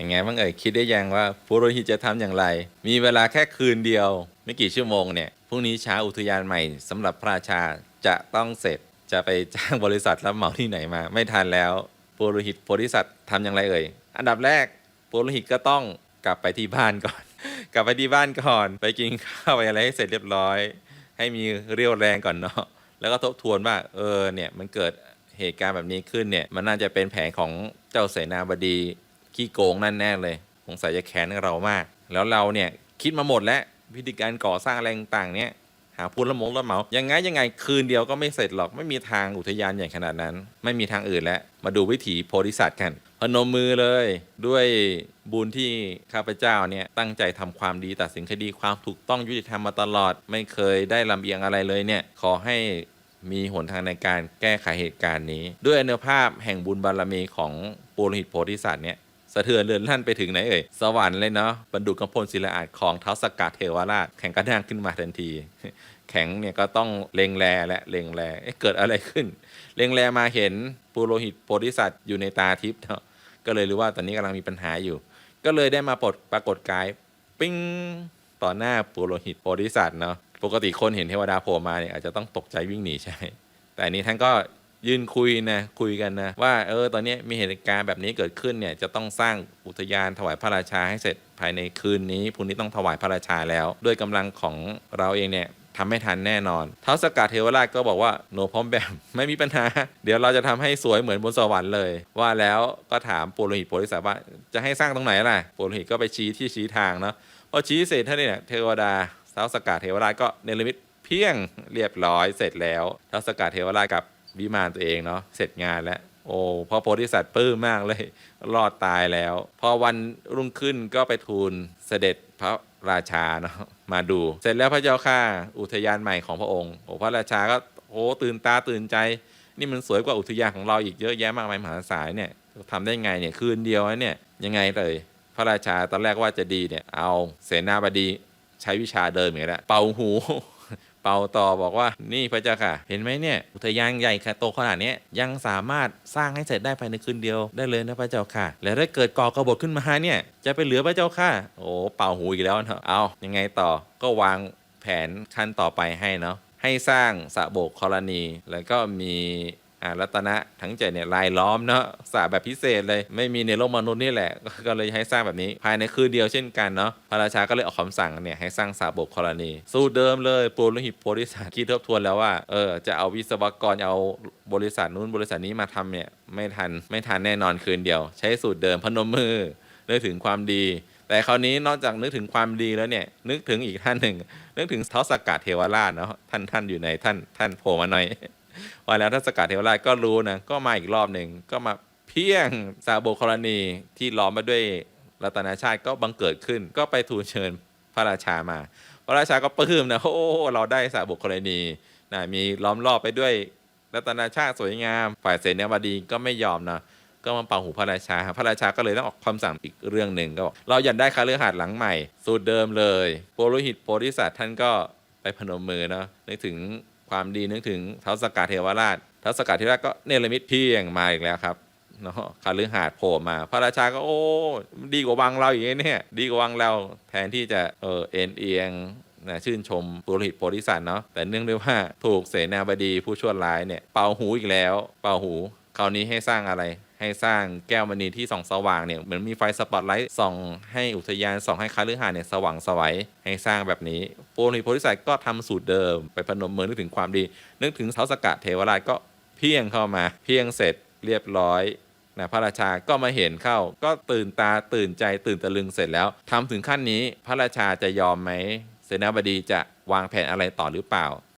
ยังไงบ้างเอ่ยคิดได้ยังว่าปุโรหิตจะทำอย่างไร มีเวลาแค่คืนเดียว ไม่กี่ชั่วโมงเนี่ยพรุ่งนี้เช้าอุทยานใหม่สำหรับพระราชาจะต้องเสร็จจะไปจ้างบริษัทรับเหมาที่ไหนมา ไม่ทันแล้วปุโรหิตโพธิสัตว์ทำอย่างไรเอ่ยอันดับแรกปุโรหิตก็ต้องกลับไปที่บ้านก่อน กลับไปที่บ้านก่อน ไปกินข้าวไปอะไรให้เสร็จเรียบร้อย ให้มีเรี่ยวแรงก่อนเนาะแล้วก็ทบทวนว่าเออเนี่ยมันเกิดเหตุการณ์แบบนี้ขึ้นเนี่ยมันน่าจะเป็นแผนของเจ้าเสนาบดี ขี้โกงนั่นแน่เลยสงสัยจะแค้นเรามาก แล้วเราเนี่ยคิดมาหมดแล้ววิธีการก่อสร้างอะไรต่างๆเนี่ยหาพูนละมงละเหมา ยังไงยังไงคืนเดียวก็ไม่เสร็จหรอก ไม่มีทางอุทยานใหญ่ขนาดนั้น ไม่มีทางอื่นแล้ว มาดูวิถีโพธิสัตว์กัน พนมมือเลยด้วยบุญที่ข้าพเจ้าเนี่ยตั้งใจทำความดีตัดสินคดีความถูกต้องยุติธรรมมาตลอด ไม่เคยได้ลำเอียงอะไรเลยเนี่ย ขอให้มีหนทางในการแก้ไขเหตุการณ์นี้ ด้วยอนุภาพแห่งบุญบารมีของปุโรหิตโพธิสัตว์เนี่ย สะเทือนเรือนลั่นไปถึงไหนเอ่ย สวรรค์เลยเนาะบรรดุกำพลศิลาอาจของเท้าสกกัดเทวราช แข่งกระด้างขึ้นมาทันที แข็งเนี่ยก็ต้องเลงแลและเลงแลเเกิดอะไรขึ้น เลงแลมาเห็นปุโรหิตโพธิสัตว์อยู่ในตาทิพย์เนาะก็เลยรู้ว่าตอนนี้กำลังมีปัญหาอยู่ ก็เลยได้มาปรดปรากฏกายปิ้งต่อหน้าปุโรหิตโพธิสัตว์เนาะปกติคนเห็นเทวดาโผล่มาเนี่ยอาจจะต้องตกใจวิ่งหนีใช่ แต่นนี้ท่านก็ ยืนคุยนะคุยกันนะว่าเออตอนนี้มีเหตุการณ์แบบนี้เกิดขึ้นเนี่ยจะต้องสร้างอุทยานถวายพระราชาให้เสร็จภายในคืนนี้พรุ่งนี้ต้องถวายพระราชาแล้ว ด้วยกำลังของเราเองเนี่ยทำไม่ทันแน่นอน เท้าสกัดเทวราชก็บอกว่าโนพร้อมแบบไม่มีปัญหา เดี๋ยวเราจะทำให้สวยเหมือนบนสวรรค์เลย ว่าแล้วก็ถามปุโรหิตโพธิสัตว์ว่าจะให้สร้างตรงไหนล่ะปุโรหิตก็ไปชี้ที่ชี้ทางเนาะพอชี้เสร็จท่านเนี่ยเทวดาเท้าสกัดเทวราชก็เนรมิตเพียงเรียบร้อยเสร็จแล้วเท้าสกัดเทวราชกับ วิมานตัวเองเนาะเสร็จงานแล้ว โอ้พอโพธิสัตว์ปลื้มมากเลย รอดตายแล้ว พอวันรุ่งขึ้นก็ไปทูลเสด็จพระราชาเนาะมาดู เสร็จแล้วพระเจ้าข้าอุทยานใหม่ของพระองค์โอ้พระราชาก็โอ้ตื่นตาตื่นใจ นี่มันสวยกว่าอุทยานของเราอีกเยอะแยะมากมายมหาศาลเนี่ยทำได้ไงเนี่ยคืนเดียวเนี่ยยังไงเลย พระราชาตอนแรกว่าจะดีเนี่ยเอาเสนาบดีใช้วิชาเดิมอย่างนี้แหละเป่าหู เป่าต่อบอกว่านี่พระเจ้าค่ะ เห็นไหมเนี่ยอุทยานใหญ่ค่ะโตขนาดนี้ยังสามารถสร้างให้เสร็จได้ภายในคืนเดียวได้เลยนะพระเจ้าค่ะ แล้วถ้าเกิดก่อกระบฏขึ้นมาเนี่ยจะไปเหลือพระเจ้าค่ะ โอ้เป่าหูอีกแล้วเนาะเอายังไงต่อก็วางแผนขั้นต่อไปให้เนาะให้สร้างสระโบกกรณี แล้วก็มี อ่ารัตนะทั้งเจ็ดเนี่ยลายล้อมเนาะสระแบบพิเศษเลยไม่มีในโลกมนุษย์นี่แหละ ก็เลยให้สร้างแบบนี้ ภายในคืนเดียวเช่นกันเนาะพระราชาก็เลยออกคำสั่งเนี่ยให้สร้างสระโบกกรณี สู้เดิมเลยปูรหิตโพธิสัตว์คิดทบทวนแล้วว่าเออจะเอาวิศวกรเอาบริษัทนู้นบริษัทนี้มาทำเนี่ยไม่ทันไม่ทันแน่นอนคืนเดียว ใช้สูตรเดิมพนมมือนึกถึงความดี แต่คราวนี้นอกจากนึกถึงความดีแล้วเนี่ยนึกถึงอีกท่านหนึ่งนึกถึงท้าวสกกัดเทวราชเนาะท่านท่านอยู่ในท่านท่านโผล่มาหน่อย ว่าแล้วท้าสกัดเทวราชก็รู้นะก็มาอีกรอบหนึ่งก็มาเพียงสาโบกรณีที่ล้อมมาด้วยรัตนาชาติก็บังเกิดขึ้น ก็ไปทูลเชิญพระราชามา พระราชาก็ปลื้มนะโอ้เราได้สาโบกรณีนะมีล้อมรอบไปด้วยรัตนาชาติสวยงาม ฝ่ายเสนาบดีก็ไม่ยอมนะก็มาเป่าหูพระราชา พระราชาก็เลยต้องออกคำสั่งอีกเรื่องหนึ่งก็บอกเราอยากได้คาเรือหาดหลังใหม่ สูตรเดิมเลย โปโรหิตโพธิสัตว์ท่านก็ไปพนมมือนะนึกถึง ความดีนึกถึงท้าวสกัดเทวราชท้าวสกัดเทวราชก็เนรมิตเพียงมาอีกแล้วครับเนาะคาเรือหาดโผล่มา พระราชาก็โอ้ดีกว่าวังเราอย่างนี้เนี่ยดีกว่าวังเราแทนที่จะเออเอ็นเอียงนะชื่นชมปุโรหิตโพธิสัตว์เนาะแต่เนื่องด้วยว่าถูกเสนาบดีผู้ชั่วร้ายเนี่ยเป่าหูอีกแล้ว เป่าหูคราวนี้ให้สร้างอะไร ให้สร้างแก้วมณีที่ส่องสว่างเนี่ยเหมือนมีไฟสปอตไลท์ส่องให้อุทยานส่องให้คาลือหาเนี่ยสว่างสวัยให้สร้างแบบนี้ปุโรหิโพธิสัตว์ก็ทำสูตรเดิม ไปพนมมือนึกถึงความดี นึกถึงเท้าสกัดเทวราชก็เพียงเข้ามา เพียงเสร็จเรียบร้อยนะพระราชาก็มาเห็นเข้า ก็ตื่นตาตื่นใจตื่นตะลึงเสร็จแล้วทำถึงขั้นนี้พระราชาจะยอมไหมเสนาบดีจะวางแผนอะไรต่อหรือเปล่า